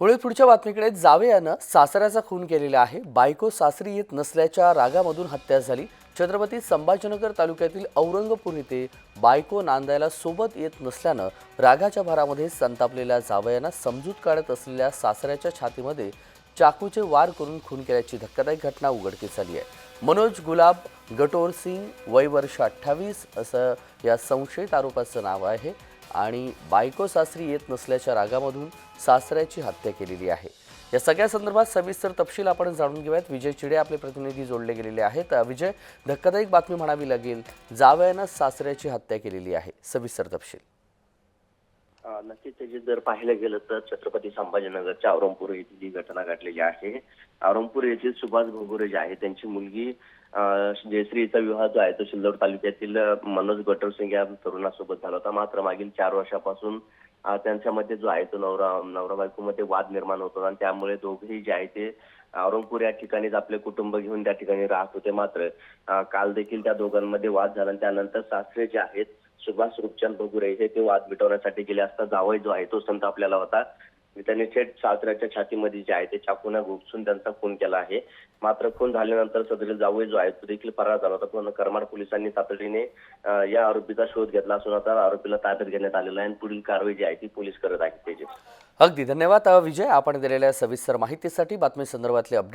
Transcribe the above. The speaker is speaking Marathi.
पुढे पुढच्या बातमीकडे जावे यानं सासऱ्याचा खून केलेला आहे. बायको सासरी येत नसल्याच्या रागामधून हत्या झाली. छत्रपती संभाजीनगर तालुक्यातील औरंगपूर येथे बायको नांदायला सोबत येत नसल्यानं रागाच्या भारामध्ये संतापलेल्या जावयानं समजूत काढत असलेल्या सासऱ्याच्या छातीमध्ये चाकूचे वार करून खून केल्याची धक्कादायक घटना उघडकीस आली आहे. मनोज गुलाब गटोर सिंग वय वर्ष अठ्ठावीस असं या संशयित आरोपाचं नाव आहे. आणि बायको सासरी येत नसल्याच्या रागामधून सासऱ्याची हत्या केलेली आहे. या सगळ्या संदर्भात सविस्तर तपशील आपण जाणून घेऊयात. विजय चिडे आपले प्रतिनिधी जोडले गेलेले आहेत. विजय धक्कादायक बातमी म्हणावी लागेल. जावयानं सासऱ्याची हत्या केलेली आहे. सविस्तर तपशील. नक्कीच त्याची जर पाहिलं गेलं तर छत्रपती संभाजीनगरच्या औरंगपूर येथील ही घटना घडलेली आहे. औरंगपूर येथील सुभाष घोगुरे जे आहे त्यांची मुलगी जयश्रीचा विवाह जो आहे तो शिल्लोड तालुक्यातील मनोज मनोज गटरसिंग या तरुणासोबत झाला होता. मात्र मागील चार वर्षापासून त्यांच्यामध्ये जो आहे तो नवरा नवरा बायकोमध्ये वाद निर्माण होतो आणि त्यामुळे दोघेही जे आहे ते औरंगपूर या ठिकाणीच आपले कुटुंब घेऊन त्या ठिकाणी राहत होते. मात्र काल देखील त्या दोघांमध्ये वाद झाला आणि त्यानंतर सासरे जे आहेत सुभाष रूपचंद भगुरे हे ते वाद मिटवण्यासाठी गेले असता जावई जो आहे तो संत आपल्याला होता. त्याने थेट सासऱ्याच्या छातीमध्ये जे आहे ते चाकूने घुपसून त्यांचा खून केला आहे. मात्र खून झाल्यानंतर सदरील जावई जो आहे तो देखील फरार झाला होता. पण करमाड पोलिसांनी तातडीने या आरोपीचा शोध घेतला असून आता आरोपीला ताब्यात घेण्यात आलेला आहे आणि पुढील कारवाई जी आहे ती पोलीस करत आहेत. त्याची अगदी धन्यवाद विजय. आपण दिलेल्या सविस्तर माहितीसाठी बातमी संदर्भातले अपडेट